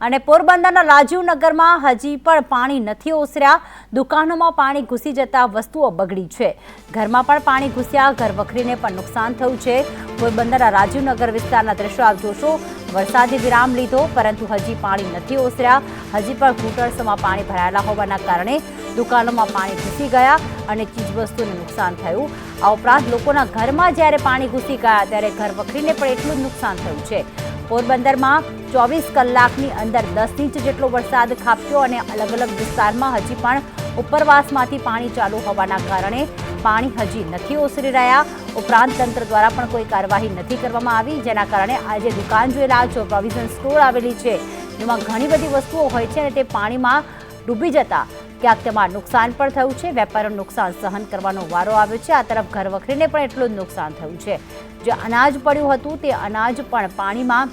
અને પોરબંદરના રાજીવનગરમાં હજી પણ પાણી નથી ઓસર્યા. દુકાનોમાં પાણી ઘૂસી જતા વસ્તુઓ બગડી છે. ઘરમાં પણ પાણી ઘૂસ્યા, ઘર વખરીને પણ નુકસાન થયું છે. પોરબંદરના રાજીવનગર વિસ્તારના દ્રશ્યો આપ જોશો. વરસાદે વિરામ લીધો, પરંતુ હજી પાણી નથી ઓસર્યા. હજી પણ ઘૂંટણસમાં પાણી ભરાયેલા હોવાના કારણે દુકાનોમાં પાણી ઘૂસી ગયા અને ચીજવસ્તુને નુકસાન થયું. આ ઉપરાંત લોકોના ઘરમાં જ્યારે પાણી ઘૂસી ગયા, ત્યારે ઘર વખરીને પણ એટલું જ નુકસાન થયું છે. પોરબંદરમાં ચોવીસ કલાકની અંદર દસ ઇંચ જેટલો વરસાદ ખાબક્યો અને અલગ અલગ વિસ્તારમાં હજી પણ ઉપરવાસમાંથી પાણી ચાલુ હોવાના કારણે પાણી હજી નથી ઓસરી રહ્યા. ઉપરાંત તંત્ર દ્વારા પણ કોઈ કાર્યવાહી નથી કરવામાં આવી, જેના કારણે આજે દુકાન જોયેલા છો પ્રોવિઝન સ્ટોર આવેલી છે. જેમાં ઘણી બધી વસ્તુઓ હોય છે અને તે પાણીમાં ડૂબી જતા ક્યાંક તેમાં નુકસાન પણ થયું છે, વેપારીઓને નુકસાન સહન કરવાનો વારો આવ્યો છે. આ તરફ ઘર વખરીને પણ એટલું જ નુકસાન થયું છે. જે અનાજ પડ્યું હતું તે અનાજ પણ પાણીમાં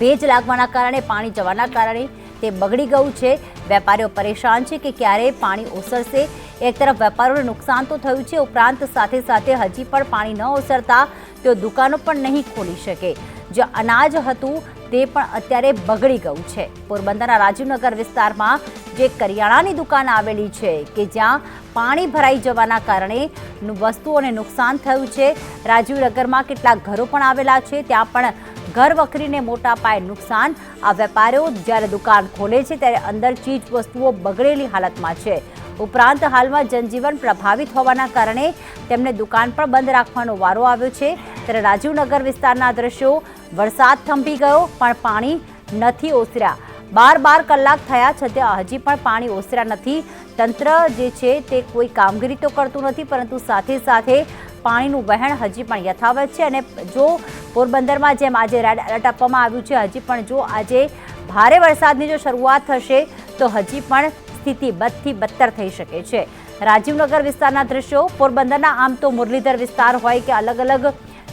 ભેજ લાગવાના કારણે, પાણી જવાના કારણે તે બગડી ગયું છે. વેપારીઓ પરેશાન છે કે ક્યારે પાણી ઓસરશે. એક તરફ વેપારીઓને નુકસાન તો થયું છે, ઉપરાંત સાથે સાથે હજી પણ પાણી ન ઓસરતા તેઓ દુકાનો પણ નહીં ખોલી શકે. જે અનાજ હતું તે પણ અત્યારે બગડી ગયું છે. પોરબંદરના રાજીવનગર વિસ્તારમાં જે કરિયાણાની દુકાન આવેલી છે કે જ્યાં પાણી ભરાઈ જવાના કારણે વસ્તુઓને નુકસાન થયું છે. રાજીવનગરમાં કેટલાક ઘરો પણ આવેલા છે. ત્યાં પણ ઘર વખરીને મોટા પાયે નુકસાન. આ વેપારીઓ જ્યારે દુકાન ખોલે છે ત્યારે અંદર ચીજ વસ્તુઓ બગડેલી હાલતમાં છે. ઉપરાંત હાલમાં જનજીવન પ્રભાવિત હોવાના કારણે તેમને દુકાન પણ બંધ રાખવાનો વારો આવ્યો છે. ત્યારે રાજીવનગર વિસ્તારના દ્રશ્યો વરસાદ થંભી ગયો, પણ પાણી નથી ઓસર્યા. બાર બાર કલાક થયા છતાં હજી પણ પાણી ઓસર્યા નથી. તંત્ર જે છે તે કોઈ કામગીરી તો કરતું નથી, પરંતુ સાથે સાથે પાણીનું વહેણ હજી પણ યથાવત છે અને જો પોરબંદરમાં જેમ આજે રેડ એલર્ટ આપવામાં આવ્યું છે, હજી પણ જો આજે ભારે વરસાદની જો શરૂઆત થશે, તો હજી પણ સ્થિતિ બદથી બદતર થઈ શકે છે. રાજીવનગર વિસ્તારના દ્રશ્યો, પોરબંદરના આમ તો મુરલીધર વિસ્તાર હોય કે અલગ અલગ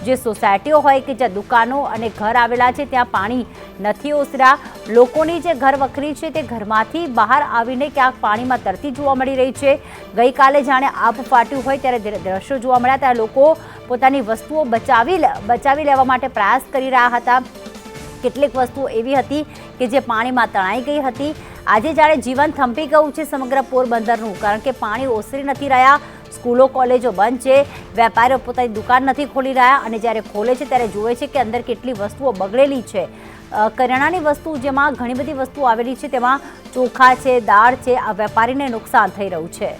જે સોસાયટીઓ હોય કે જ્યાં દુકાનો અને ઘર આવેલા છે, ત્યાં પાણી નથી ઓસર્યા લોકોની જે ઘર વખરી છે, તે ઘરમાંથી બહાર આવીને ક્યાંક પાણીમાં તરતી જોવા મળી રહી છે. ગઈકાલે જાણે આબ ફાટ્યું હોય ત્યારે દ્રશ્યો જોવા મળ્યા, ત્યારે લોકો પોતાની વસ્તુઓ બચાવી બચાવી લેવા માટે પ્રયાસ કરી રહ્યા હતા. કેટલીક વસ્તુઓ એવી હતી કે જે પાણીમાં તણાઈ ગઈ હતી. આજે જાણે જીવન થંભી ગયું છે સમગ્ર પોરબંદરનું, કારણ કે પાણી ઓસરી નથી રહ્યા. સ્કૂલો, કોલેજો બંધ છે. વેપારીઓ પોતાની દુકાન નથી ખોલી રહ્યા અને જ્યારે ખોલે છે ત્યારે જુએ છે કે અંદર કેટલી વસ્તુઓ બગડેલી છે. કરિયાણાની વસ્તુ જેમાં ઘણી બધી વસ્તુઓ આવેલી છે, તેમાં ચોખા છે, દાળ છે, આ વેપારીને નુકસાન થઈ રહ્યું છે.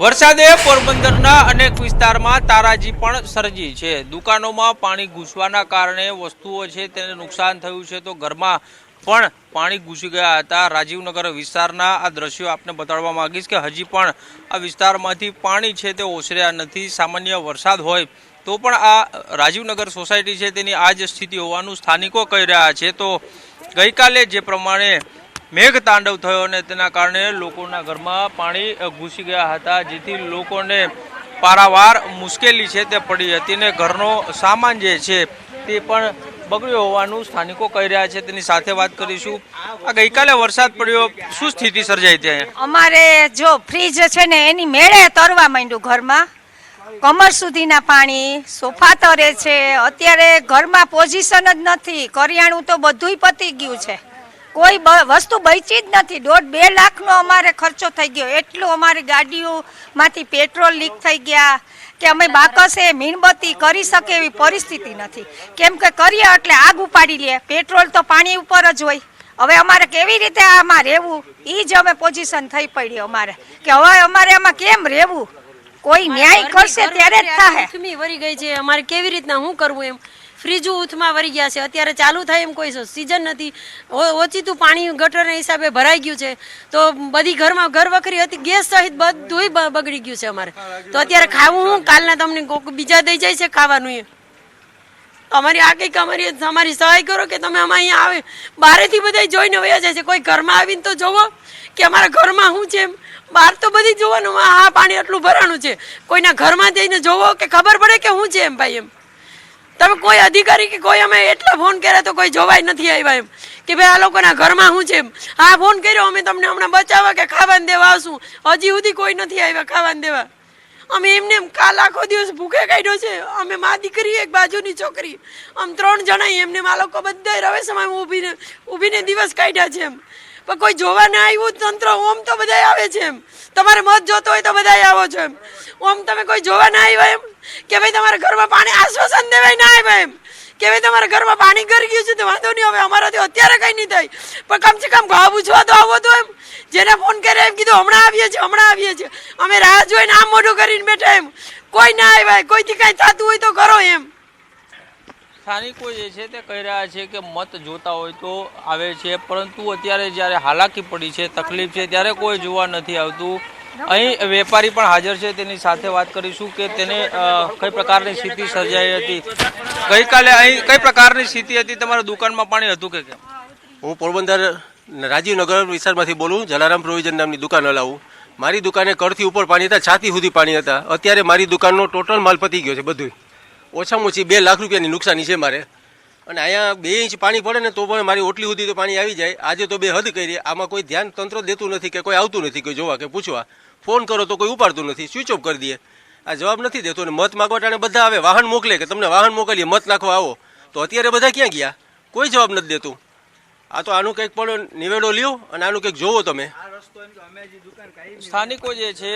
વરસાદે પોરબંદરના અનેક વિસ્તારમાં તારાજી પણ સર્જી છે. દુકાનોમાં પાણી ઘૂસવાના કારણે વસ્તુઓ છે તેને નુકસાન થયું છે. તો ઘરમાં પણ પાણી ઘૂસી ગયા હતા. રાજીવનગર વિસ્તારના આ દ્રશ્યો આપને બતાડવા માંગીશ કે હજી પણ આ વિસ્તારમાંથી પાણી છે તે ઓસર્યા નથી. સામાન્ય વરસાદ હોય તો પણ આ રાજીવનગર સોસાયટી છે તેની આ જ સ્થિતિ હોવાનું સ્થાનિકો કહી રહ્યા છે. તો ગઈકાલે જે પ્રમાણે મેઘ તાંડવ થયો અને તેના કારણે લોકોના ઘરમાં પાણી ઘૂસી ગયા હતા. જેથી લોકોને પારાવાર મુશ્કેલી છે તે પડી હતી ને ઘરનો સામાન જે છે તે પણ બગડ્યો હોવાનું સ્થાનિકો કહી રહ્યા છે. તેની સાથે વાત કરીશું. આ ગઈકાલે વરસાદ પડ્યો. શું સ્થિતિ સર્જાઈ ત્યાં અમારે જો ફ્રીજ છે ને, એની મેળે તરવા માંડ્યું ઘરમાં. કમર સુધીના પાણી, સોફા તરે છે. અત્યારે ઘરમાં પોઝિશન જ નથી. કરિયાણું તો બધુંય પતી ગયું છે. કોઈ વસ્તુ બચી જ નથી. દોઢ બે લાખનો અમારે ખર્ચો થઈ ગયો. એટલું અમારી ગાડીઓમાંથી પેટ્રોલ લીક થઈ ગયા કે અમે બાકસે મીણબત્તી કરી શકે એવી પરિસ્થિતિ નથી. કેમ કે કરીએ એટલે આગ ઉપાડી લે. પેટ્રોલ તો પાણી ઉપર જ હોય. હવે અમારે કેવી રીતે આમાં રહેવું? એ જ અમે પોઝિશન થઈ પડી અમારે. કે હવે અમારે આમાં કેમ રહેવું? કોઈ ન્યાય કરશે ત્યારે જ થાય વરી ગઈ છે. અમારે કેવી રીતના શું કરવું એમ? ફ્રીજો ઉથમાં વરી ગયા છે. અત્યારે ચાલુ થાય એમ કોઈ સિઝન નથી. ઓચિતું પાણી ગટરના હિસાબે ભરાઈ ગયું છે. તો બધી ઘરમાં ઘર વખરી હતી, ગેસ સહિત બધુંય બગડી ગયું છે અમારે. તો અત્યારે ખાવું હું? કાલના તમને કોક બીજા દઈ જાય છે ખાવાનું એ. અમારી આ કંઈક અમારી અમારી સહાય કરો કે તમે અમે અહીંયા આવે. બહારેથી બધા જોઈને વયા જાય છે. કોઈ ઘરમાં આવીને તો જોવો કે અમારા ઘરમાં શું છે એમ. બહાર તો બધી જોવાનું, આ પાણી આટલું ભરાણું છે. કોઈના ઘરમાં જઈને જોવો કે ખબર પડે કે શું છે એમ ભાઈ એમ. તમે કોઈ અધિકારી કે કોઈ અમે એટલા ફોન કર્યા તો કોઈ જોવાય નથી આવ્યા એમ. કે ભાઈ આ લોકોના ઘરમાં શું છે હા ફોન કર્યો, અમે તમને હમણાં બચાવવા કે ખાવાને દેવા આવશું. હજી સુધી કોઈ નથી આવ્યા ખાવાને દેવા. અમે એમને એમ કાલ આખો દિવસ ભૂખે કાઢ્યો છે. અમે મા દીકરી, એક બાજુની છોકરી. આમ ત્રણ જણા એમને આ લોકો બધા રવેશમાં ઊભીને ઊભીને દિવસ કાઢ્યા છે એમ. પણ કોઈ જોવા ના આવ્યું તંત્ર, ઓમ તો બધા આવે છે એમ. તમારે મત જોતો હોય તો બધા આવો છો એમ. ઓમ તમે કોઈ જોવા ના આવ્યા એમ? કે ભાઈ તમારા ઘરમાં પાણી આશ્વાસન દેવાય ના આવ્યા એમ? કે ભાઈ તમારા ઘરમાં પાણી ગરી ગયું છે તો વાંધો નહીં, હવે અમારાથી અત્યારે કંઈ નહીં થાય. પણ કમસે કમ ઘા પૂછવા તો આવો તો એમ. જેને ફોન કરે એમ કીધું, હમણાં આવીએ છીએ, હમણાં આવીએ છીએ. અમે રાહ જોઈને આમ મોઢું કરીને બેઠા એમ. કોઈ ના આવ્યા, કોઈથી કાંઈ થતું હોય તો કરો એમ. સ્થાનિકો જે છે તે કહી રહ્યા છે કે મત જોતા હોય તો આવે છે, પરંતુ અત્યારે જ્યારે હાલાકી પડી છે, તકલીફ છે, ત્યારે કોઈ જોવા નથી આવતું. અહીં વેપારી પણ હાજર છે, તેની સાથે વાત કરીશું કે તેને કઈ પ્રકારની સ્થિતિ સર્જાઈ હતી. ગઈકાલે અહીં કઈ પ્રકારની સ્થિતિ હતી? તમારા દુકાનમાં પાણી હતું કે કેમ? હું પોરબંદર રાજીવનગર વિસ્તારમાંથી બોલું જલારામ પ્રોવિઝન નામની દુકાન હલાવું. મારી દુકાને કરથી ઉપર પાણી હતા, છાતી સુધી પાણી હતા. અત્યારે મારી દુકાનનો ટોટલ માલ પતી ગયો છે બધું ઓછામાં ઓછી બે લાખ રૂપિયાની નુકસાની છે મારે. અને અહીંયા બે ઇંચ પાણી પડે ને તો પણ મારી ઓટલી સુધી તો પાણી આવી જાય. આજે તો બે હદ કરી. આમાં કોઈ ધ્યાન તંત્ર દેતું નથી કે કોઈ આવતું નથી, કોઈ જોવા કે પૂછવા. ફોન કરો તો કોઈ ઉપાડતું નથી. સ્વિચ ઓફ કરી દે આ જવાબ નથી દેતો અને મત માગવા ટાણે બધા આવે. વાહન મોકલે કે તમને વાહન મોકલીએ, મત નાખવા આવો. તો અત્યારે બધા ક્યાં ગયા? કોઈ જવાબ નથી દેતું. આ તો આનું કંઈક પણ નિવેડો લ્યો અને આનું કંઈક જોવો તમે. સ્થાનિકો જે છે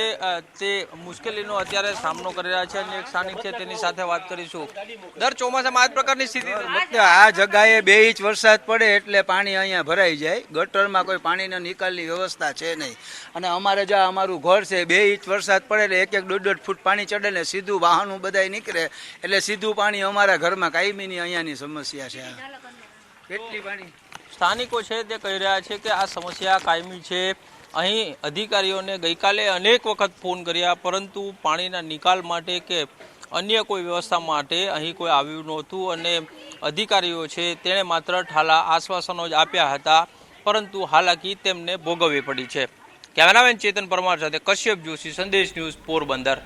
તે મુશ્કેલીનો અત્યારે સામનો કરી રહ્યા છે અને એક સ્થાનિક છે તેની સાથે વાત કરીશું. દર ચોમાસામાં આ જ પ્રકારની સ્થિતિ આ જગાએ બે ઇંચ વરસાદ પડે એટલે પાણી અહીંયા ભરાઈ જાય. ગટરમાં કોઈ પાણીના નિકાલની વ્યવસ્થા છે નહીં. અને અમારે જ્યાં અમારું ઘર છે બે ઇંચ વરસાદ પડે એટલે એક એક દોઢ દોઢ ફૂટ પાણી ચડે ને સીધું વાહનો બધાય નીકળે. એટલે સીધું પાણી અમારા ઘરમાં કાયમીની અહીંયાની સમસ્યા છે. કેટલી પાણી? સ્થાનિકો છે તે કહી રહ્યા છે કે આ સમસ્યા કાયમી છે. અહીં અધિકારીઓને ગઈકાલે અનેક વખત ફોન કર્યા, પરંતુ પાણીના નિકાલ માટે કે અન્ય કોઈ વ્યવસ્થા માટે અહીં કોઈ આવ્યું નહોતું અને અધિકારીઓ છે તેણે માત્ર ઠાલા આશ્વાસનો જ આપ્યા હતા, પરંતુ હાલાકી તેમને ભોગવવી પડી છે. કેમેરામેન ચેતન પરમાર સાથે કશ્યપ જોશી, સંદેશ ન્યૂઝ પોરબંદર.